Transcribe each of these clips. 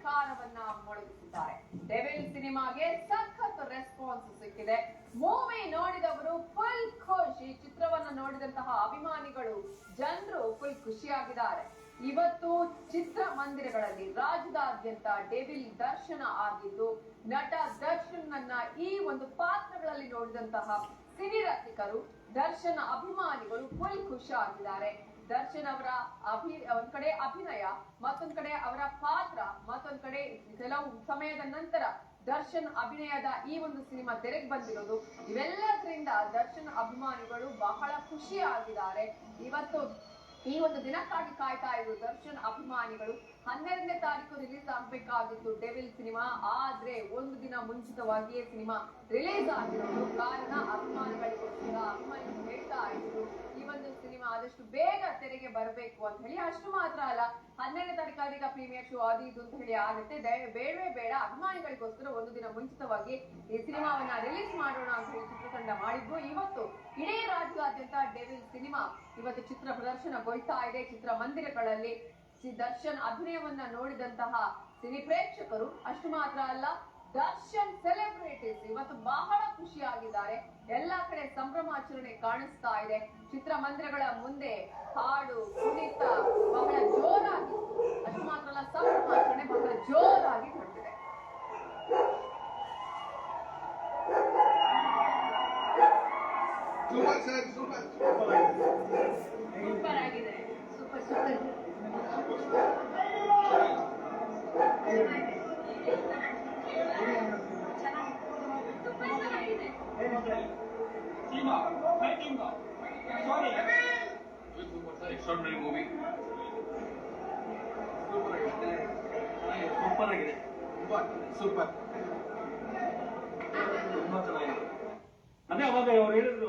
ಅಧಿಕಾರವನ್ನ ಮೊಳಗಿಸಿದ್ದಾರೆ. ಡೆವಿಲ್ ಸಿನಿಮಾಗೆ ಸಖತ್ ರೆಸ್ಪಾನ್ಸ್ ಸಿಕ್ಕಿದೆ. ಮೂವಿ ನೋಡಿದವರು ಫುಲ್ ಖುಷಿ. ಚಿತ್ರವನ್ನ ನೋಡಿದಂತಹ ಅಭಿಮಾನಿಗಳು ಜನರು ಫುಲ್ ಖುಷಿಯಾಗಿದ್ದಾರೆ. ಇವತ್ತು ಚಿತ್ರ ಮಂದಿರಗಳಲ್ಲಿ ರಾಜ್ಯದಾದ್ಯಂತ ಡೆವಿಲ್ ದರ್ಶನ ಆಗಿದ್ದು, ನಟ ದರ್ಶನ್ ನನ್ನ ಈ ಒಂದು ಪಾತ್ರಗಳಲ್ಲಿ ನೋಡಿದಂತಹ ಸಿನಿ ರಸಿಕರು, ದರ್ಶನ ಅಭಿಮಾನಿಗಳು ಫುಲ್ ಖುಷಿಯಾಗಿದ್ದಾರೆ. ದರ್ಶನ್ ಅವರ ಅಭಿ, ಒಂದ್ ಕಡೆ ಅಭಿನಯ, ಮತ್ತೊಂದ್ ಕಡೆ ಅವರ ಪಾತ್ರ, ಮತ್ತೊಂದ್ ಕಡೆ ಕೆಲವು ಸಮಯದ ನಂತರ ದರ್ಶನ್ ಅಭಿನಯದ ಈ ಒಂದು ಸಿನಿಮಾ ತೆರೆಗೆ ಬಂದಿರೋದು. ಇವೆಲ್ಲದರಿಂದ ದರ್ಶನ್ ಅಭಿಮಾನಿಗಳು ಬಹಳ ಖುಷಿ ಆಗಿದ್ದಾರೆ ಇವತ್ತು ಈ ಒಂದು ದಿನಕ್ಕಾಗಿ ಕಾಯ್ತಾ ಇರೋ ದರ್ಶನ್ ಅಭಿಮಾನಿಗಳು ಹನ್ನೆರಡನೇ ತಾರೀಕು ರಿಲೀಸ್ ಆಗ್ಬೇಕಾಗಿತ್ತು ಡೆವಿಲ್ ಸಿನಿಮಾ. ಆದ್ರೆ ಒಂದು ದಿನ ಮುಂಚಿತವಾಗಿಯೇ ಸಿನಿಮಾ ರಿಲೀಸ್ ಆಗಿರೋದು. ಕಾರಣ ಅಭಿಮಾನಿಗಳಿಗೋಸ್ಕರ ಅಭಿಮಾನಿಗಳು ಹೇಳ್ತಾ ಇದ್ರು ಈ ಒಂದು ಸಿನಿಮಾ ಆದಷ್ಟು ಬೇಗ ತೆರೆಗೆ ಬರಬೇಕು ಅಂತ ಹೇಳಿ. ಅಷ್ಟು ಮಾತ್ರ ಅಲ್ಲ, ಹನ್ನೆರಡನೇ ತಾರೀಕು ಪ್ರೀಮಿಯರ್ ಶೋ ಅದು ಇದು ಅಂತ ಹೇಳಿ ಆಗುತ್ತೆ. ಬೇಡವೇ ಬೇಡ, ಅಭಿಮಾನಿಗಳಿಗೋಸ್ಕರ ಒಂದು ದಿನ ಮುಂಚಿತವಾಗಿ ಈ ಸಿನಿಮಾವನ್ನ ರಿಲೀಸ್ ಮಾಡೋಣ ಅಂತ ಹೇಳಿ ಚಿತ್ರತಂಡ ಮಾಡಿದ್ದು. ಇವತ್ತು ಇಡೀ ರಾಜ್ಯಾದ್ಯಂತ ಡೆವಿಲ್ ಸಿನಿಮಾ ಇವತ್ತು ಚಿತ್ರ ಪ್ರದರ್ಶನಗೊಳ್ತಾ ಇದೆ. ಚಿತ್ರಮಂದಿರಗಳಲ್ಲಿ ಶ್ರೀ ದರ್ಶನ್ ಅಭಿನಯವನ್ನ ನೋಡಿದಂತಹ ಸಿನಿ ಪ್ರೇಕ್ಷಕರು ಅಷ್ಟು ಮಾತ್ರ ಅಲ್ಲ, ದರ್ಶನ್ ಸೆಲೆಬ್ರಿಟೀಸ್ ಇವತ್ತು ಬಹಳ ಖುಷಿಯಾಗಿದ್ದಾರೆ. ಎಲ್ಲಾ ಕಡೆ ಸಂಭ್ರಮಾಚರಣೆ ಕಾಣಿಸ್ತಾ ಇದೆ. ಚಿತ್ರಮಂದಿರಗಳ ಮುಂದೆ ಹಾಡು ಕುಣಿತ ಬಹಳ ಜೋರಾಗಿ, ಅಷ್ಟು ಮಾತ್ರ ಅಲ್ಲ ಸಂಭ್ರಮಾಚರಣೆ ಬಹಳ ಜೋರಾಗಿ ನಡೆದಿದೆ ಸೂಪರ್ ಸರ್ ಆಗಿದೆ super super Team up, fighting up. Sorry. Super sir extraordinary movie super ಆಗಿದೆ ಸೂಪರ್ ತುಂಬಾ ಅದೇ ಅವಾಗ ಅವ್ರು ಹೇಳಿದ್ರು,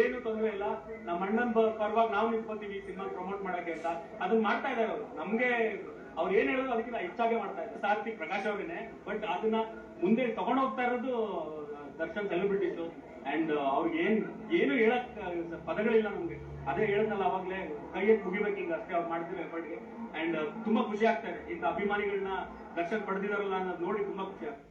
ಏನು ತೊಂದರೆ ಇಲ್ಲ, ನಮ್ಮ ಅಣ್ಣನ್ ಪರವಾಗಿ ನಾವು ನಿಂತ್ಕೋತೀವಿ ಈ ಸಿನಿಮಾ ಪ್ರಮೋಟ್ ಮಾಡಕ್ಕೆ ಅಂತ. ಅದನ್ನ ಮಾಡ್ತಾ ಇದಾರೆ ಅವರು. ನಮ್ಗೆ ಅವ್ರು ಏನ್ ಹೇಳಿದ್ರು ಅದಕ್ಕಿಂತ ಹೆಚ್ಚಾಗೆ ಮಾಡ್ತಾ ಇದ್ದಾರೆ. ಸಾರ್ಥಿ ಪ್ರಕಾಶ್ ಅವರೇನೆ, ಬಟ್ ಅದನ್ನ ಮುಂದೆ ತಗೊಂಡೋಗ್ತಾ ಇರೋದು ದರ್ಶನ್ ಸೆಲೆಬ್ರಿಟೀಸ್ ಅಂಡ್ ಅವ್ರಿಗೆ ಏನ್, ಏನು ಹೇಳಕ್ ಪದಗಳಿಲ್ಲ ನಮ್ಗೆ. ಅದೇ ಹೇಳದ್ನಲ್ಲ, ಅವಾಗ್ಲೇ ಕೈ ಎತ್ತಿ ಮುಗಿಬೇಕು ಹಿಂಗ ಅಷ್ಟೇ ಅವ್ರು ಮಾಡ್ತೀವಿ ಎಫರ್ಟ್ಗೆ ಅಂಡ್ ತುಂಬಾ ಖುಷಿ ಆಗ್ತಾರೆ ಇಂಥ ಅಭಿಮಾನಿಗಳನ್ನ ದರ್ಶನ್ ಪಡೆದಿದಾರಲ್ಲ ಅನ್ನೋದು ನೋಡಿ ತುಂಬಾ ಖುಷಿ ಆಗ್ತದೆ.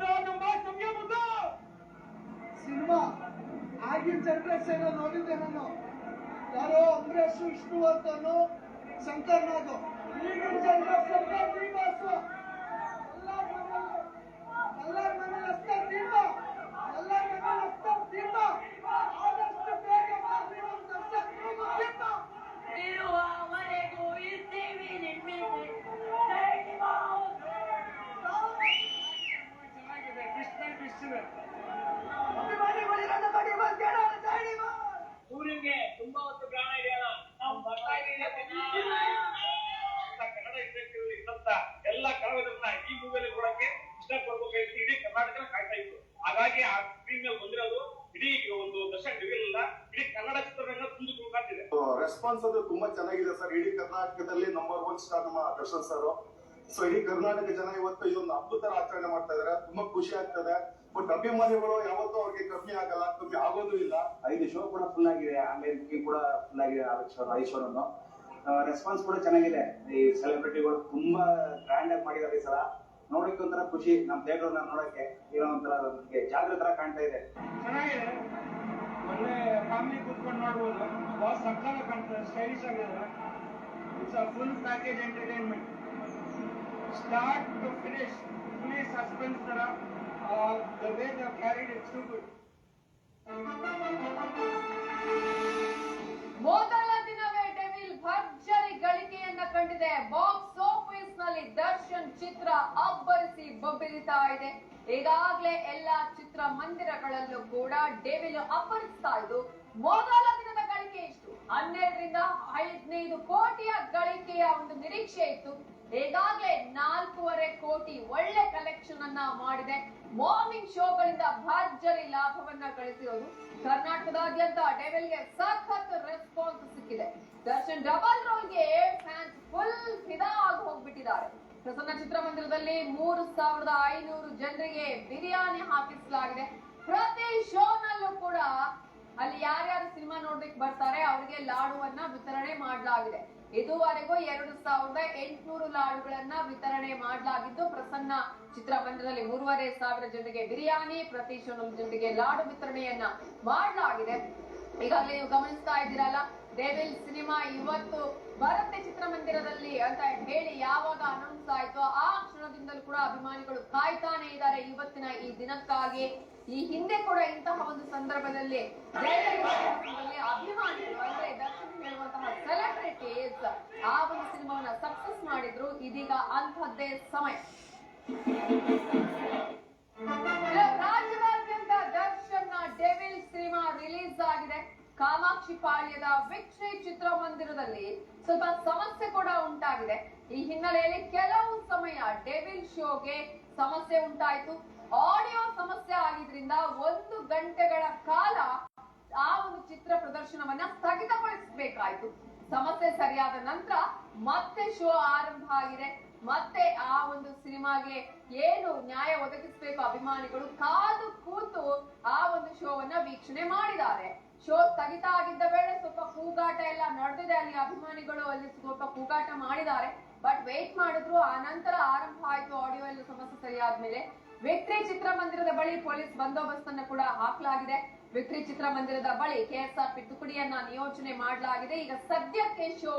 ಜನರೇಷನ್ ನೋಡಿದ್ದೆ ನಾನು. ಯಾರೋ ಅಂಬರೀಷ್ ವಿಷ್ಣುವರ್ಧನ್ ಶಂಕರ್ ನಾಗು. ಈಗಿನ ಎಲ್ಲ ಕಲಾವಿದರನ್ನ ಈ ಮೂವಿಯಲ್ಲಿ ನೋಡಕ್ಕೆ ಇಷ್ಟಪಡ್ಬೇಕು ಅಂತ ಇಡೀ ಕರ್ನಾಟಕ ಕಾಯ್ತಾ ಇತ್ತು ಹಾಗಾಗಿ ಆ ಸ್ಕ್ರೀನ್ ಮೇಲೆ ಬಂದಿರೋದು ಇಡೀ ಒಂದು ದರ್ಶನ್ ಡಿವಿಲ್ ಇಡೀ ಕನ್ನಡ ಚಿತ್ರರಂಗ ತುಂಬಿ ತುಳುಕಾಗ್ತಿದೆ ರೆಸ್ಪಾನ್ಸ್ ಅದು ತುಂಬಾ ಚೆನ್ನಾಗಿದೆ ಸರ್. ಇಡೀ ಕರ್ನಾಟಕದಲ್ಲಿ ನಂಬರ್ ಒನ್ ಸ್ಟಾರ್ ನಮ್ಮ ದರ್ಶನ್ ಸರ್ ಸೊ ಇಡೀ ಕರ್ನಾಟಕ ಜನ ಇವತ್ತು ಇದೊಂದು ಅದ್ಭುತ ತರ ಆಚರಣೆ ಮಾಡ್ತಾ ಇದಾರೆ. ತುಂಬಾ ಖುಷಿ ಆಗ್ತದೆ. ಬಟ್ ಅಭಿಮಾನಿಗಳು ಯಾವತ್ತೂ ಅವ್ರಿಗೆ ಕಮ್ಮಿ ಆಗಲ್ಲ ಕಮ್ಮಿ ಆಗೋದು ಇಲ್ಲ. ಐದು ಶೋ ಕೂಡ ಫುಲ್ ಆಗಿದೆ. ಆಮೇಲೆ ಕೂಡ ಫುಲ್ ಆಗಿದೆ ಐದು ಶೋ ಐದು ರೆಸ್ಪಾನ್ಸ್ ಕೂಡ ಚೆನ್ನಾಗಿದೆ. ಈ ಸೆಲೆಬ್ರಿಟಿಗಳು ತುಂಬಾ ಗ್ರ್ಯಾಂಡ್ ಆಗಿ ಮಾಡಿದ್ದಾರೆ ಈ ಸಲ. ನೋಡಕ್ಕೆ ಒಂಥರ ಖುಷಿ ನಮ್ಮ ಥಿಯೇಟರ್ ನೋಡಕ್ಕೆ ಏನೋ ಒಂಥರ ನಮಗೆ ಜಾಗೃತ ತರ ಕಾಣ್ತಾ ಇದೆ. ಚೆನ್ನಾಗಿದೆ. ಒಳ್ಳೆ ನೋಡ್ಬೋದು. ಸಕ್ಕರೆ ಕಾಣ್ತಾ ಕಾಣ್ತದೆ ಸ್ಟೈಲಿಶ್ ಆಗಿದೆ it's a full package entertainment start to finish fully suspense ತರ the way the carried it's too good ಚಿತ್ರ ಅಬ್ಬರಿಸಿ ಬಬ್ಬರಿತಾ ಇದೆ. ಈಗಾಗಲೇ ಎಲ್ಲಾ ಚಿತ್ರ ಮಂದಿರಗಳಲ್ಲೂ ಕೂಡ ಡೆವಿಲ್ ಅಬ್ಬರಿಸ್ತಾ ಇದ್ದು, ಮೊದಲ ದಿನದ ಗಳಿಕೆ ಎಷ್ಟು ಹನ್ನೆರಡರಿಂದ ಹದಿನೈದು ಕೋಟಿಯ ಗಳಿಕೆಯ ಒಂದು ನಿರೀಕ್ಷೆ ಇತ್ತು. ಈಗಾಗಲೇ ನಾಲ್ಕೂವರೆ ಕೋಟಿ ಒಳ್ಳೆ ಕಲೆಕ್ಷನ್ ಅನ್ನ ಮಾಡಿದೆ. ಮಾರ್ನಿಂಗ್ ಶೋಗಳಿಂದ ಭರ್ಜರಿ ಲಾಭವನ್ನ ಗಳಿಸಿರೋದು. ಕರ್ನಾಟಕದಾದ್ಯಂತ ಡೆವಿಲ್ಗೆ ಸಖತ್ ರೆಸ್ಪಾನ್ಸ್ ಸಿಕ್ಕಿದೆ. ದರ್ಶನ್ ಡಬಲ್ ರೋಲ್ಗೆ ಫ್ಯಾನ್ಸ್ ಫುಲ್ ಫಿದಾ ಆಗಿ ಹೋಗ್ಬಿಟ್ಟಿದ್ದಾರೆ. ಪ್ರಸನ್ನ ಚಿತ್ರಮಂದಿರದಲ್ಲಿ ಮೂರು ಸಾವಿರದ ಐನೂರು ಜನರಿಗೆ ಬಿರಿಯಾನಿ ಹಾಕಿಸಲಾಗಿದೆ. ಪ್ರತಿ ಶೋನಲ್ಲೂ ಕೂಡ ಅಲ್ಲಿ ಯಾರ್ಯಾರು ಸಿನಿಮಾ ನೋಡ್ಲಿಕ್ಕೆ ಬರ್ತಾರೆ, ಅವರಿಗೆ ಲಾಡುವನ್ನ ವಿತರಣೆ ಮಾಡಲಾಗಿದೆ. ಇದುವರೆಗೂ ಎರಡು ಸಾವಿರದ ಎಂಟುನೂರು ಲಾಡುಗಳನ್ನ ವಿತರಣೆ ಮಾಡಲಾಗಿದ್ದು, ಪ್ರಸನ್ನ ಚಿತ್ರಮಂದಿರದಲ್ಲಿ ಮೂರುವರೆ ಸಾವಿರ ಜನರಿಗೆ ಬಿರಿಯಾನಿ, ಪ್ರತಿ ಶೋನಲ್ ಜನರಿಗೆ ಲಾಡು ವಿತರಣೆಯನ್ನ ಮಾಡಲಾಗಿದೆ. ಈಗಾಗಲೇ ನೀವು ಗಮನಿಸ್ತಾ ಇದ್ದೀರಲ್ಲ, ದೇವಿಲ್ ಸಿನಿಮಾ ಇವತ್ತು ಬರುತ್ತೆ ಚಿತ್ರಮಂದಿರದಲ್ಲಿ ಅಂತ ಹೇಳಿ ಯಾವಾಗ ಅನೌನ್ಸ್ ಆಯ್ತೋ ಆ ಕ್ಷಣದಿಂದಲೂ ಕೂಡ ಅಭಿಮಾನಿಗಳು ಕಾಯ್ತಾನೆ ಇದ್ದಾರೆ ಇವತ್ತಿನ ಈ ದಿನಕ್ಕಾಗಿ. ಈ ಹಿಂದೆ ಕೂಡ ಇಂತಹ ಒಂದು ಸಂದರ್ಭದಲ್ಲಿ ಅಭಿಮಾನಿಗಳು ಅಂದ್ರೆ ದರ್ಶನ್ ಹೇಳುವಂತಹ ಸೆಲೆಬ್ರಿಟೀಸ್ ಆ ಒಂದು ಸಿನಿಮಾವನ್ನ ಸಕ್ಸಸ್ ಮಾಡಿದ್ರು ಇದೀಗ ಅಂತಹದ್ದೇ ಸಮಯ ರಾಜ್ಯದಾದ್ಯಂತ ದರ್ಶನ್ನ ಡೆವಿಲ್ ಸಿನಿಮಾ ರಿಲೀಸ್ ಆಗಿದೆ ಕಾಮಾಕ್ಷಿ ಪಾಳ್ಯದ ವಿಕ್ಟ್ರಿ ಚಿತ್ರಮಂದಿರದಲ್ಲಿ ಸ್ವಲ್ಪ ಸಮಸ್ಯೆ ಕೂಡ ಉಂಟಾಗಿದೆ. ಈ ಹಿನ್ನೆಲೆಯಲ್ಲಿ ಕೆಲವು ಸಮಯ ಡೆವಿಲ್ ಶೋಗೆ ಸಮಸ್ಯೆ ಉಂಟಾಯಿತು. ಆಡಿಯೋ ಸಮಸ್ಯೆ ಆಗಿದ್ರಿಂದ ಒಂದು ಗಂಟೆಗಳ ಕಾಲ ಆ ಒಂದು ಚಿತ್ರ ಪ್ರದರ್ಶನವನ್ನ ಸ್ಥಗಿತಗೊಳಿಸಬೇಕಾಯ್ತು. ಸಮಸ್ಯೆ ಸರಿಯಾದ ನಂತರ ಮತ್ತೆ ಶೋ ಆರಂಭ ಆಗಿದೆ. ಮತ್ತೆ ಆ ಒಂದು ಸಿನಿಮಾಗೆ ಏನು ನ್ಯಾಯ ಒದಗಿಸಬೇಕು ಅಭಿಮಾನಿಗಳು ಕಾದು ಕೂತು ಆ ಒಂದು ಶೋವನ್ನ ವೀಕ್ಷಣೆ ಮಾಡಿದ್ದಾರೆ. ಶೋ ಸ್ಥಗಿತ ಆಗಿದ್ದ ವೇಳೆ ಸ್ವಲ್ಪ ಕೂಗಾಟ ಎಲ್ಲ ನಡೆದಿದೆ. ಅಲ್ಲಿ ಅಭಿಮಾನಿಗಳು ಅಲ್ಲಿ ಸ್ವಲ್ಪ ಕೂಗಾಟ ಮಾಡಿದ್ದಾರೆ. ಬಟ್ ವೇಟ್ ಮಾಡಿದ್ರು. ಆ ನಂತರ ಆರಂಭ ಆಯ್ತು. ಆಡಿಯೋ ಎಲ್ಲ ಸಮಸ್ಯೆ ಸರಿಯಾದ್ಮೇಲೆ ವಿಕ್ಟ್ರಿ ಚಿತ್ರಮಂದಿರದ ಬಳಿ ಪೊಲೀಸ್ ಬಂದೋಬಸ್ತ್ ಅನ್ನು ಕೂಡ ಹಾಕಲಾಗಿದೆ. ವಿಕ್ಟ್ರಿ ಚಿತ್ರಮಂದಿರದ ಬಳಿ ಕೆಎಸ್ಆರ್ಪಿ ತುಕಡಿಯನ್ನ ನಿಯೋಜನೆ ಮಾಡಲಾಗಿದೆ. ಈಗ ಸದ್ಯಕ್ಕೆ ಶೋ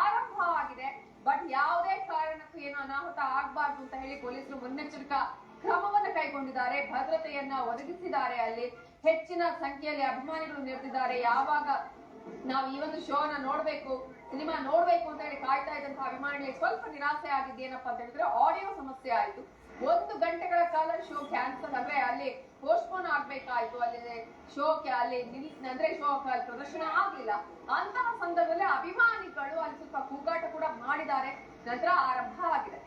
ಆರಂಭ ಆಗಿದೆ. ಬಟ್ ಯಾವುದೇ ಕಾರಣಕ್ಕೂ ಏನು ಅನಾಹುತ ಆಗ್ಬಾರ್ದು ಅಂತ ಹೇಳಿ ಪೊಲೀಸರು ಮುನ್ನೆಚ್ಚರಿಕಾ ಕ್ರಮವನ್ನು ಕೈಗೊಂಡಿದ್ದಾರೆ. ಭದ್ರತೆಯನ್ನ ಒದಗಿಸಿದ್ದಾರೆ ಅಲ್ಲಿ. ಹೆಚ್ಚಿನ ಸಂಖ್ಯೆಯಲ್ಲಿ ಅಭಿಮಾನಿಗಳು ನೆರೆದಿದ್ದಾರೆ. ಯಾವಾಗ ನಾವು ಈ ಒಂದು ಶೋನ ನೋಡ್ಬೇಕು, ಸಿನಿಮಾ ನೋಡ್ಬೇಕು ಅಂತ ಹೇಳಿ ಕಾಯ್ತಾ ಇದ್ದಂತಹ ಅಭಿಮಾನಿಗಳಿಗೆ ಸ್ವಲ್ಪ ನಿರಾಸೆ ಆಗಿದ್ದೇನಪ್ಪ ಅಂತ ಹೇಳಿದ್ರೆ ಆಡಿಯೋ ಸಮಸ್ಯೆ ಆಯಿತು. ಒಂದು ಗಂಟೆಗಳ ಕಾಲ ಶೋ ಕ್ಯಾನ್ಸಲ್ ಅಂದ್ರೆ ಅಲ್ಲಿ ಪೋಸ್ಟ್ಪೋನ್ ಆಗ್ಬೇಕಾಯ್ತು. ಅಲ್ಲಿ ಶೋಕ್ಕೆ ಅಲ್ಲಿ ಅಂದ್ರೆ ಶೋ ಪ್ರದರ್ಶನ ಆಗ್ಲಿಲ್ಲ. ಅಂತಹ ಸಂದರ್ಭದಲ್ಲಿ ಅಭಿಮಾನಿಗಳು ಅಲ್ಲಿ ಸ್ವಲ್ಪ ಕೂಗಾಟ ಕೂಡ ಮಾಡಿದ್ದಾರೆ. ನಂತರ ಆರಂಭ ಆಗಿದೆ.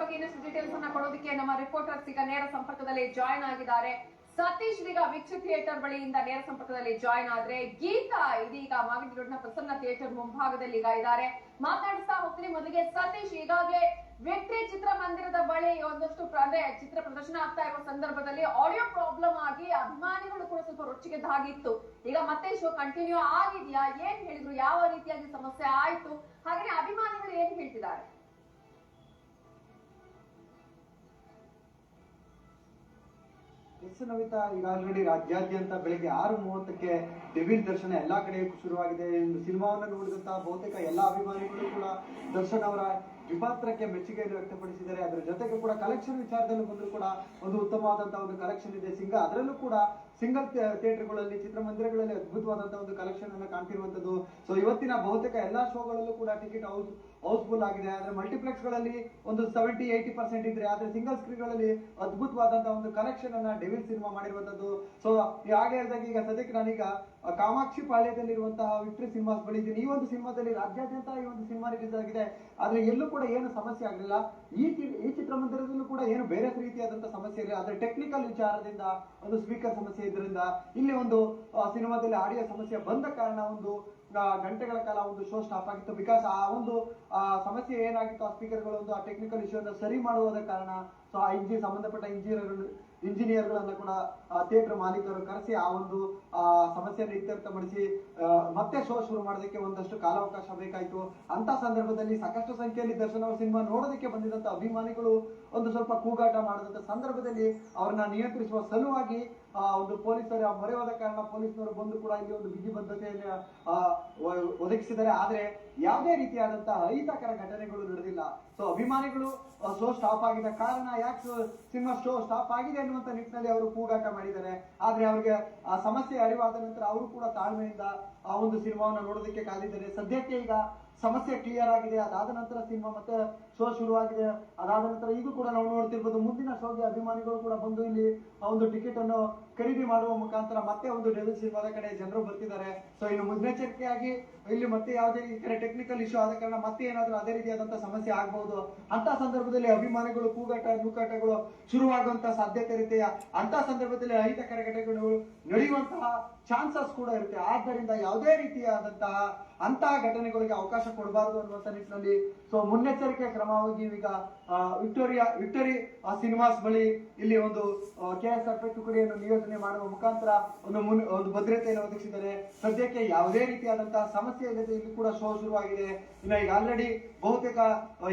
ಬಗ್ಗೆ ಇನ್ನಷ್ಟು ಡೀಟೇಲ್ಸ್ ಅನ್ನ ಕೊಡೋದಕ್ಕೆ ನಮ್ಮ ರಿಪೋರ್ಟರ್ಸ್ ಈಗ ನೇರ ಸಂಪರ್ಕದಲ್ಲಿ ಜಾಯ್ನ್ ಆಗಿದ್ದಾರೆ. ಸತೀಶ್ ಈಗ ವೀಕ್ಷ ಥಿಯೇಟರ್ ಬಳಿಯಿಂದ ನೇರ ಸಂಪರ್ಕದಲ್ಲಿ ಜಾಯ್ನ್ ಆದ್ರೆ ಗೀತಾ ಇದೀಗ ಮಾಗಡಿ ರೋಡ್ನ ಪ್ರಸನ್ನ ಥಿಯೇಟರ್ ಮುಂಭಾಗದಲ್ಲಿ ಈಗ ಇದ್ದಾರೆ. ಮಾತಾಡಿಸ್ತಾ ಹೋಗ್ತೀನಿ ಮೊದಲಿಗೆ ಸತೀಶ್, ಈಗಾಗಲೇ ವಿಕ್ಟ್ರಿ ಚಿತ್ರಮಂದಿರದ ಬಳಿ ಒಂದಷ್ಟು ಅಂದ್ರೆ ಚಿತ್ರ ಪ್ರದರ್ಶನ ಆಗ್ತಾ ಇರುವ ಸಂದರ್ಭದಲ್ಲಿ ಆಡಿಯೋ ಪ್ರಾಬ್ಲಮ್ ಆಗಿ ಅಭಿಮಾನಿಗಳು ಕೂಡ ಸ್ವಲ್ಪ ರೊಚ್ಚಿಗೆದ್ದಾಗಿತ್ತು ಈಗ ಮತ್ತೆ ಶೋ ಕಂಟಿನ್ಯೂ ಆಗಿದ್ಯಾ? ಏನ್ ಹೇಳಿದ್ರು? ಯಾವ ರೀತಿಯಾಗಿ ಸಮಸ್ಯೆ ಆಯ್ತು? ಹಾಗೆ ಅಭಿಮಾನಿಗಳು ಏನ್ ಹೇಳ್ತಿದ್ದಾರೆ? ಎಸ್ ನವಿತಾ ಈಗ ಆಲ್ರೆಡಿ ರಾಜ್ಯಾದ್ಯಂತ ಬೆಳಿಗ್ಗೆ ಆರು ಮೂವತ್ತಕ್ಕೆ ಡೆವಿಲ್ ದರ್ಶನ ಎಲ್ಲಾ ಕಡೆ ಶುರುವಾಗಿದೆ. ಸಿನಿಮಾವನ್ನು ನೋಡಿದಂತಹ ಬಹುತೇಕ ಎಲ್ಲಾ ಅಭಿಮಾನಿಗಳು ಕೂಡ ದರ್ಶನ್ ಅವರ ವಿಪಾತ್ರಕ್ಕೆ ಮೆಚ್ಚುಗೆಯನ್ನು ವ್ಯಕ್ತಪಡಿಸಿದ್ದಾರೆ. ಅದರ ಜೊತೆಗೆ ಕೂಡ ಕಲೆಕ್ಷನ್ ವಿಚಾರದಲ್ಲಿ ಬಂದರೂ ಕೂಡ ಒಂದು ಉತ್ತಮವಾದಂತಹ ಒಂದು ಕಲೆಕ್ಷನ್ ಇದೆ. ಸಿಂಗ, ಅದರಲ್ಲೂ ಕೂಡ ಸಿಂಗಲ್ ಥಿಯೇಟರ್ಗಳಲ್ಲಿ, ಚಿತ್ರಮಂದಿರಗಳಲ್ಲಿ ಅದ್ಭುತವಾದಂತಹ ಒಂದು ಕಲೆಕ್ಷನ್ ಅನ್ನು ಕಾಣ್ತಿರುವಂತದ್ದು. ಸೊ ಇವತ್ತಿನ ಬಹುತೇಕ ಎಲ್ಲಾ ಶೋಗಳಲ್ಲೂ ಕೂಡ ಟಿಕೆಟ್ ಹೌಸ್ ಹೌಸ್ಫುಲ್ ಆಗಿದೆ. ಆದ್ರೆ ಮಲ್ಟಿಪ್ಲೆಕ್ಸ್ಗಳಲ್ಲಿ ಒಂದು ಸೆವೆಂಟಿ ಏಯ್ಟಿ ಪರ್ಸೆಂಟ್ ಇದ್ರೆ, ಆದ್ರೆ ಸಿಂಗಲ್ ಸ್ಕ್ರೀನ್ಗಳಲ್ಲಿ ಅದ್ಭುತವಾದಂತಹ ಒಂದು ಕಲೆಕ್ಷನ್ ಅನ್ನ ಡೆವಿಲ್ ಸಿನಿಮಾ ಮಾಡಿರುವಂತದ್ದು. ಸೊ ಹಾಗೆ ಹೇಳಿದಾಗ ಈಗ ಸದ್ಯಕ್ಕೆ ನಾನೀಗ ಕಾಮಾಕ್ಷಿ ಪಾಳ್ಯದಲ್ಲಿರುವಂತಹ ವಿಕ್ಟ್ರಿ ಸಿನಿಮಾಸ್ ಬಳಿ ಇದ್ದೀನಿ ಈ ಒಂದು ಸಿನಿಮಾದಲ್ಲಿ ರಾಜ್ಯಾದ್ಯಂತ ಈ ಒಂದು ಸಿನಿಮಾ ರಿಲೀಸ್ ಆಗಿದೆ. ಆದ್ರೆ ಎಲ್ಲೂ ಕೂಡ ಏನು ಸಮಸ್ಯೆ ಆಗಲಿಲ್ಲ. ಈ ಈ ಚಿತ್ರಮಂದಿರದಲ್ಲೂ ಕೂಡ ಏನು ಬೇರೆ ರೀತಿಯಾದಂತಹ ಸಮಸ್ಯೆ ಇಲ್ಲ ಆದ್ರೆ ಟೆಕ್ನಿಕಲ್ ವಿಚಾರದಿಂದ, ಒಂದು ಸ್ಪೀಕರ್ ಸಮಸ್ಯೆ ಇದರಿಂದ, ಇಲ್ಲಿ ಒಂದು ಸಿನಿಮಾದಲ್ಲಿ ಆಡಿಯೋ ಸಮಸ್ಯೆ ಬಂದ ಕಾರಣ ಒಂದು ಗಂಟೆಗಳ ಕಾಲ ಒಂದು ಶೋ ಸ್ಟಾಪ್ ಆಗಿತ್ತು. ಬಿಕಾಸ್ ಆ ಒಂದು ಸಮಸ್ಯೆ ಏನಾಗಿತ್ತು, ಆ ಸ್ಪೀಕರ್ಗಳು ಒಂದು ಆ ಟೆಕ್ನಿಕಲ್ ಇಶ್ಯೂ ಅನ್ನು ಸರಿ ಮಾಡುವುದ ಕಾರಣ ಸೊ ಆ ಇಂಜಿ ಸಂಬಂಧಪಟ್ಟ ಇಂಜಿನಿಯರ್ ಇಂಜಿನಿಯರ್ಗಳನ್ನ ಕೂಡ ಥಿಯೇಟರ್ ಮಾಲೀಕರು ಕರೆಸಿ ಆ ಒಂದು, ಆ, ಸಮಸ್ಯೆಯನ್ನು ಇತ್ಯರ್ಥಪಡಿಸಿ ಮತ್ತೆ ಶೋ ಶುರು ಮಾಡೋದಕ್ಕೆ ಒಂದಷ್ಟು ಕಾಲಾವಕಾಶ ಬೇಕಾಯಿತು. ಅಂತ ಸಂದರ್ಭದಲ್ಲಿ ಸಾಕಷ್ಟು ಸಂಖ್ಯೆಯಲ್ಲಿ ದರ್ಶನ್ ಅವರ ಸಿನಿಮಾ ನೋಡೋದಕ್ಕೆ ಬಂದಿದಂತ ಅಭಿಮಾನಿಗಳು ಒಂದು ಸ್ವಲ್ಪ ಕೂಗಾಟ ಮಾಡಿದಂತ ಸಂದರ್ಭದಲ್ಲಿ ಅವ್ರನ್ನ ನಿಯಂತ್ರಿಸುವ ಸಲುವಾಗಿ ಆ ಒಂದು ಪೊಲೀಸರ ಮೊರೆ ಹೋದ ಕಾರಣ ಪೊಲೀಸ್ನವರು ಬಂದು ಕೂಡ ಇಲ್ಲಿ ಒಂದು ಬಿಗಿ ಬದ್ಧತೆಯನ್ನು ಒದಗಿಸಿದ್ದಾರೆ. ಆದ್ರೆ ಯಾವುದೇ ರೀತಿಯಾದಂತಹ ಅಹಿತಕರ ಘಟನೆಗಳು ನಡೆದಿಲ್ಲ. ಸೊ ಅಭಿಮಾನಿಗಳು ಶೋ ಸ್ಟಾಪ್ ಆಗಿದ ಕಾರಣ ಯಾಕೆ ಸಿನಿಮಾ ಶೋ ಸ್ಟಾಪ್ ಆಗಿದೆ ಅನ್ನುವಂತ ನಿಟ್ಟಿನಲ್ಲಿ ಅವರು ಕೂಗಾಟ ಮಾಡಿದ್ದಾರೆ. ಆದ್ರೆ ಅವರಿಗೆ, ಆ, ಸಮಸ್ಯೆ ಅರಿವಾದ ನಂತರ ಅವರು ಕೂಡ ತಾಳ್ಮೆಯಿಂದ ಆ ಒಂದು ಸಿನಿಮಾವನ್ನು ನೋಡೋದಕ್ಕೆ ಕಾದಿದ್ದಾರೆ. ಸದ್ಯಕ್ಕೆ ಈಗ ಸಮಸ್ಯೆ ಕ್ಲಿಯರ್ ಆಗಿದೆ, ಅದಾದ ನಂತರ ಸಿನಿಮಾ ಮತ್ತೆ ಶೋ ಶುರುವಾಗಿದೆ. ಅದಾದ ನಂತರ ಈಗ ಕೂಡ ನಾವು ನೋಡ್ತಿರ್ಬೋದು, ಮುಂದಿನ ಶೋಗೆ ಅಭಿಮಾನಿಗಳು ಕೂಡ ಬಂದು ಇಲ್ಲಿ ಆ ಒಂದು ಟಿಕೆಟ್ ಅನ್ನು ಖರೀದಿ ಮಾಡುವ ಮುಖಾಂತರ ಮತ್ತೆ ಒಂದು ಡೆವಿಲ್ ಸಿನಿಮಾದ ಕಡೆ ಜನರು ಬರ್ತಿದ್ದಾರೆ. ಸೊ ಇನ್ನು ಮುನ್ನೆಚ್ಚರಿಕೆಯಾಗಿ ಇಲ್ಲಿ ಮತ್ತೆ ಯಾವುದೇ ಈ ಕಡೆ ಟೆಕ್ನಿಕಲ್ ಇಶ್ಯೂ ಆದ ಕಾರಣ ಮತ್ತೆ ಏನಾದರೂ ಅದೇ ರೀತಿಯಾದಂತಹ ಸಮಸ್ಯೆ ಆಗಬಹುದು ಅಂತ ಸಂದರ್ಭದಲ್ಲಿ ಅಭಿಮಾನಿಗಳು ಕೂಗಾಟ, ನೂಕಾಟಗಳು ಶುರುವಾಗುವಂತಹ ಸಾಧ್ಯತೆ ಇರುತ್ತೆ. ಅಂತ ಸಂದರ್ಭದಲ್ಲಿ ಅಹಿತಕರ ಘಟನೆಗಳು ನಡೆಯುವಂತಹ ಚಾನ್ಸಸ್ ಕೂಡ ಇರುತ್ತೆ. ಆದ್ದರಿಂದ ಯಾವುದೇ ರೀತಿಯಾದಂತಹ ಅಂತಹ ಘಟನೆಗಳಿಗೆ ಅವಕಾಶ ಕೊಡಬಾರದು ಅನ್ನುವಂತ ನಿಟ್ಟಿನಲ್ಲಿ ಸೊ ಮುನ್ನೆಚ್ಚರಿಕೆ ಕ್ರಮವಾಗಿ ಈಗ ವಿಕ್ಟೋರಿಯಾ ವಿಕ್ಟೋರಿ ಸಿನಿಮಾಸ್ ಬಳಿ ಇಲ್ಲಿ ಒಂದು ಕೆ ಎಸ್ ಆರ್ ಪಿ ತುಕಡಿಯನ್ನು ನಿಯೋಜನೆ ಮಾಡುವ ಮುಖಾಂತರ ಒಂದು ಮುನ್, ಒಂದು ಭದ್ರತೆಯನ್ನು ಒದಗಿಸಿದರೆ ಸದ್ಯಕ್ಕೆ ಯಾವುದೇ ರೀತಿಯಾದಂತಹ ಸಮಸ್ಯೆ ಇಲ್ಲದೆ ಇಲ್ಲಿ ಕೂಡ ಶೋ ಶುರುವಾಗಿದೆ. ಇನ್ನು ಈಗ ಆಲ್ರೆಡಿ ಬಹುತೇಕ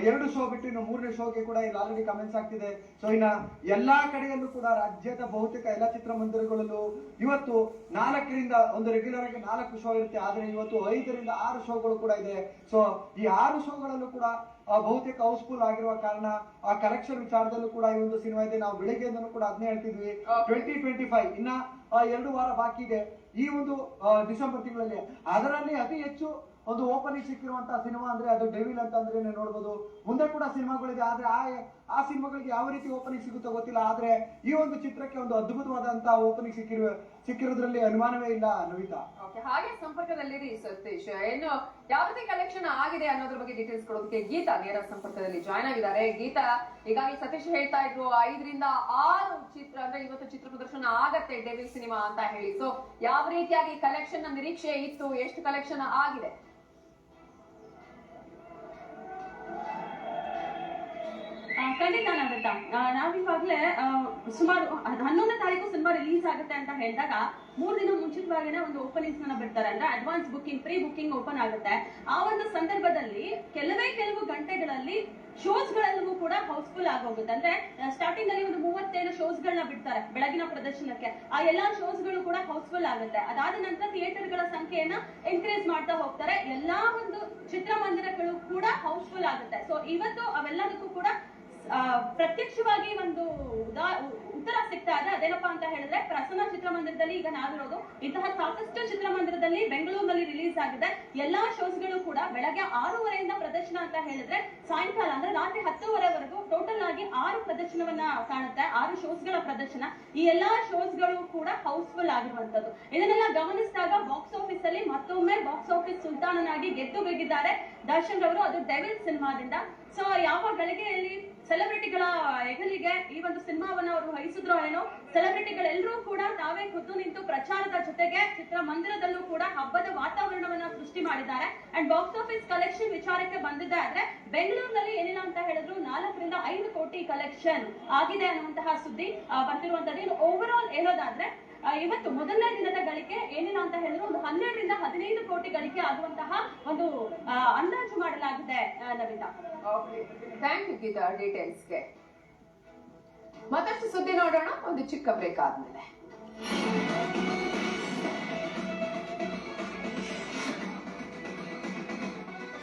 ಎರಡು ಶೋ ಬಿಟ್ಟು ಇನ್ನು ಮೂರನೇ ಶೋಗೆ ಕೂಡ ಇಲ್ಲಿ ಆಲ್ರೆಡಿ ಕಮೆಂಟ್ಸ್ ಆಗ್ತಿದೆ. ಸೊ ಇನ್ನ ಎಲ್ಲಾ ಕಡೆಯಲ್ಲೂ ಕೂಡ ರಾಜ್ಯದ ಬಹುತೇಕ ಎಲ್ಲ ಚಿತ್ರಮಂದಿರಗಳಲ್ಲೂ ಇವತ್ತು ನಾಲ್ಕರಿಂದ, ಒಂದು ರೆಗ್ಯುಲರ್ ಆಗಿ ನಾಲ್ಕು ಶೋ ಇರುತ್ತೆ. ಆದರೆ ಇವತ್ತು ಐದರಿಂದ ಆರು ಶೋಗಳು ಕೂಡ ಇದೆ. ಸೊ ಈ ಆರು ಶೋಗಳಲ್ಲೂ ಕೂಡ ಬಹುತೇಕ ಹೌಸ್ಫುಲ್ ಆಗಿರುವ ಕಾರಣ ಆ ಕಲೆಕ್ಷನ್ ವಿಚಾರದಲ್ಲೂ ಕೂಡ ಈ ಒಂದು ಸಿನಿಮಾ ಇದೆ. ನಾವು ಬೆಳಿಗ್ಗೆಯಿಂದಲೂ ಕೂಡ ಅದನ್ನೇ ಹೇಳ್ತಿದ್ವಿ. ಟ್ವೆಂಟಿ ಟ್ವೆಂಟಿ ಫೈವ್ ಇನ್ನ ಎರಡು ವಾರ ಬಾಕಿ ಇದೆ. ಈ ಒಂದು ಡಿಸೆಂಬರ್ ತಿಂಗಳಲ್ಲಿ. ಅದರಲ್ಲಿ ಅತಿ ಹೆಚ್ಚು ಒಂದು ಓಪನಿಂಗ್ ಸಿಕ್ಕಿರುವಂತಹ ಸಿನಿಮಾ ಅಂದ್ರೆ ಅದು ಡೆವಿಲ್ ಅಂತ ಅಂದ್ರೆ ನೋಡ್ಬೋದು. ಮುಂದೆ ಕೂಡ ಸಿನಿಮಾಗಳಿದೆ. ಆದ್ರೆ ಆ ಆ ಸಿನಿಮಾಗಳಿಗೆ ಯಾವ ರೀತಿ ಓಪನಿಂಗ್ ಸಿಗುತ್ತೋ ಗೊತ್ತಿಲ್ಲ. ಆದ್ರೆ ಈ ಒಂದು ಚಿತ್ರಕ್ಕೆ ಒಂದು ಅದ್ಭುತವಾದಂತಹ ಓಪನಿಂಗ್ ಸಿಕ್ಕಿರುವ ಸಿಕ್ಕಿರೋದ್ರಲ್ಲಿ ಅನುಮಾನವೇ ಇಲ್ಲ ನವಿತಾ ಓಕೆ ಹಾಗೆ ಸಂಪರ್ಕದಲ್ಲಿರಿ ಸತೀಶ್. ಏನು ಯಾವ ರೀತಿ ಕಲೆಕ್ಷನ್ ಆಗಿದೆ ಅನ್ನೋದ್ರ ಬಗ್ಗೆ ಡೀಟೇಲ್ಸ್ ಕೊಡೋದಕ್ಕೆ ಗೀತಾ ನೇರ ಸಂಪರ್ಕದಲ್ಲಿ ಜಾಯ್ನ್ ಆಗಿದ್ದಾರೆ. ಗೀತಾ ಈಗಾಗಲೇ ಸತೀಶ್ ಹೇಳ್ತಾ ಇದ್ರು ಐದರಿಂದ ಆರು ಚಿತ್ರ ಅಂದ್ರೆ ಇವತ್ತು ಚಿತ್ರ ಪ್ರದರ್ಶನ ಆಗತ್ತೆ ಡೆವಿಲ್ ಸಿನಿಮಾ ಅಂತ ಹೇಳಿ. ಸೊ ಯಾವ ರೀತಿಯಾಗಿ ಕಲೆಕ್ಷನ್ ನಿರೀಕ್ಷೆ ಇತ್ತು? ಎಷ್ಟು ಕಲೆಕ್ಷನ್ ಆಗಿದೆ? ಖಂಡಿತ ನವಿತ ನಾವಿವಾಗ್ಲೇ ಸುಮಾರು ಹನ್ನೊಂದು ಹನ್ನೊಂದನೇ ತಾರೀಕು ಸಿನಿಮಾ ರಿಲೀಸ್ ಆಗುತ್ತೆ ಅಂತ ಹೇಳಿದಾಗ ಮೂರು ದಿನ ಮುಂಚಿತವಾಗಿನೇ ಒಂದು ಓಪನಿಂಗ್ಸ್ನ ಬಿಡ್ತಾರೆ. ಅಂದ್ರೆ advance booking pre booking open ಆಗುತ್ತೆ. ಆ ಒಂದು ಸಂದರ್ಭದಲ್ಲಿ ಕೆಲವೇ ಕೆಲವು ಗಂಟೆಗಳಲ್ಲಿ ಶೋಸ್ ಗಳೆಲ್ಲವೂ ಕೂಡ ಹೌಸ್ಫುಲ್ ಆಗೋಗುತ್ತೆ. ಅಂದ್ರೆ ಸ್ಟಾರ್ಟಿಂಗ್ ಅಲ್ಲಿ ಒಂದು ಮೂವತ್ತೇಳು ಶೋಸ್ ಗಳನ್ನ ಬಿಡ್ತಾರೆ ಬೆಳಗಿನ ಪ್ರದರ್ಶನಕ್ಕೆ. ಆ ಎಲ್ಲಾ ಶೋಸ್ಗಳು ಕೂಡ ಹೌಸ್ಫುಲ್ ಆಗುತ್ತೆ. ಅದಾದ ನಂತರ ಥಿಯೇಟರ್ಗಳ ಸಂಖ್ಯೆಯನ್ನ ಇನ್ಕ್ರೀಸ್ ಮಾಡ್ತಾ ಹೋಗ್ತಾರೆ. ಎಲ್ಲಾ ಒಂದು ಚಿತ್ರಮಂದಿರಗಳು ಕೂಡ ಹೌಸ್ಫುಲ್ ಆಗುತ್ತೆ. ಸೊ ಇವತ್ತು ಅವೆಲ್ಲದಕ್ಕೂ ಕೂಡ ಪ್ರತ್ಯಕ್ಷವಾಗಿ ಒಂದು ಉದಾ, ಉತ್ತರ ಸಿಗ್ತಾ ಇದೆ. ಅದೇನಪ್ಪಾ ಅಂತ ಹೇಳಿದ್ರೆ, ಪ್ರಸನ್ನ ಚಿತ್ರಮಂದಿರದಲ್ಲಿ ಈಗ ನಾವಿರೋದು. ಇಂತಹ ಸಾಕಷ್ಟು ಚಿತ್ರಮಂದಿರದಲ್ಲಿ ಬೆಂಗಳೂರಿನಲ್ಲಿ ರಿಲೀಸ್ ಆಗಿದೆ. ಎಲ್ಲಾ ಶೋಸ್ಗಳು ಕೂಡ ಬೆಳಗ್ಗೆ ಆರೂವರೆಯಿಂದ ಪ್ರದರ್ಶನ ಅಂತ ಹೇಳಿದ್ರೆ, ಸಾಯಂಕಾಲ, ಅಂದ್ರೆ ರಾತ್ರಿ ಹತ್ತುವರೆವರೆಗೂ ಟೋಟಲ್ ಆಗಿ ಆರು ಪ್ರದರ್ಶನವನ್ನ ಕಾಣುತ್ತೆ. ಆರು ಶೋಸ್ಗಳ ಪ್ರದರ್ಶನ. ಈ ಎಲ್ಲಾ ಶೋಸ್ಗಳು ಕೂಡ ಹೌಸ್ಫುಲ್ ಆಗಿರುವಂತದ್ದು ಇದನ್ನೆಲ್ಲ ಗಮನಿಸಿದಾಗ ಬಾಕ್ಸ್ ಆಫೀಸ್ ಅಲ್ಲಿ ಮತ್ತೊಮ್ಮೆ ಬಾಕ್ಸ್ ಆಫೀಸ್ ಸುಲ್ತಾನನಾಗಿ ಗೆದ್ದು ಬೇಗಿದ್ದಾರೆ. ದರ್ಶನ್ ರವರು, ಅದು ಡೆವಿಲ್ ಸಿನಿಮಾದಿಂದ ಸೊ ಯಾವ ಗಳಿಗೆಯಲ್ಲಿ ಸೆಲೆಬ್ರಿಟಿಗಳ ಹೆಗಲಿಗೆ ಈ ಒಂದು ಸಿನಿಮಾವನ್ನ ಅವರು ವಹಿಸಿದ್ರು ಏನೋ ಸೆಲೆಬ್ರಿಟಿಗಳೆಲ್ಲರೂ ಕೂಡ ತಾವೇ ಖುದ್ದು ನಿಂತು ಪ್ರಚಾರದ ಜೊತೆಗೆ ಚಿತ್ರಮಂದಿರದಲ್ಲೂ ಕೂಡ ಹಬ್ಬದ ವಾತಾವರಣವನ್ನ ಸೃಷ್ಟಿ ಮಾಡಿದ್ದಾರೆ. ಅಂಡ್ ಬಾಕ್ಸ್ ಆಫೀಸ್ ಕಲೆಕ್ಷನ್ ವಿಚಾರಕ್ಕೆ ಬಂದಿದ್ದೆ ಆದ್ರೆ, ಬೆಂಗಳೂರಿನಲ್ಲಿ ಏನಿಲ್ಲ ಅಂತ ಹೇಳಿದ್ರು, ನಾಲ್ಕರಿಂದ ಐದು ಕೋಟಿ ಕಲೆಕ್ಷನ್ ಆಗಿದೆ ಅನ್ನುವಂತಹ ಸುದ್ದಿ ಬರ್ತಿರುವಂತದ್ದು ಓವರ್ ಆಲ್ ಹೇಳೋದಾದ್ರೆ ಇವತ್ತು ಮೊದಲನೇ ದಿನದ ಗಳಿಕೆ ಏನಿಲ್ಲ ಅಂತ ಹೇಳಿದ್ರು, ಒಂದು ಹನ್ನೆರಡರಿಂದ ಹದಿನೈದು ಕೋಟಿ ಗಳಿಕೆ ಆಗುವಂತಹ ಒಂದು ಅಂದಾಜು ಮಾಡಲಾಗಿದೆ ನವಿತಾ ಯು ಗೀತಾ ಡೀಟೇಲ್ಸ್ಗೆ ಮತ್ತಷ್ಟು ಸುದ್ದಿ ನೋಡೋಣ. ಒಂದು ಚಿಕ್ಕ ಬ್ರೇಕ್ ಆದ್ಮೇಲೆ.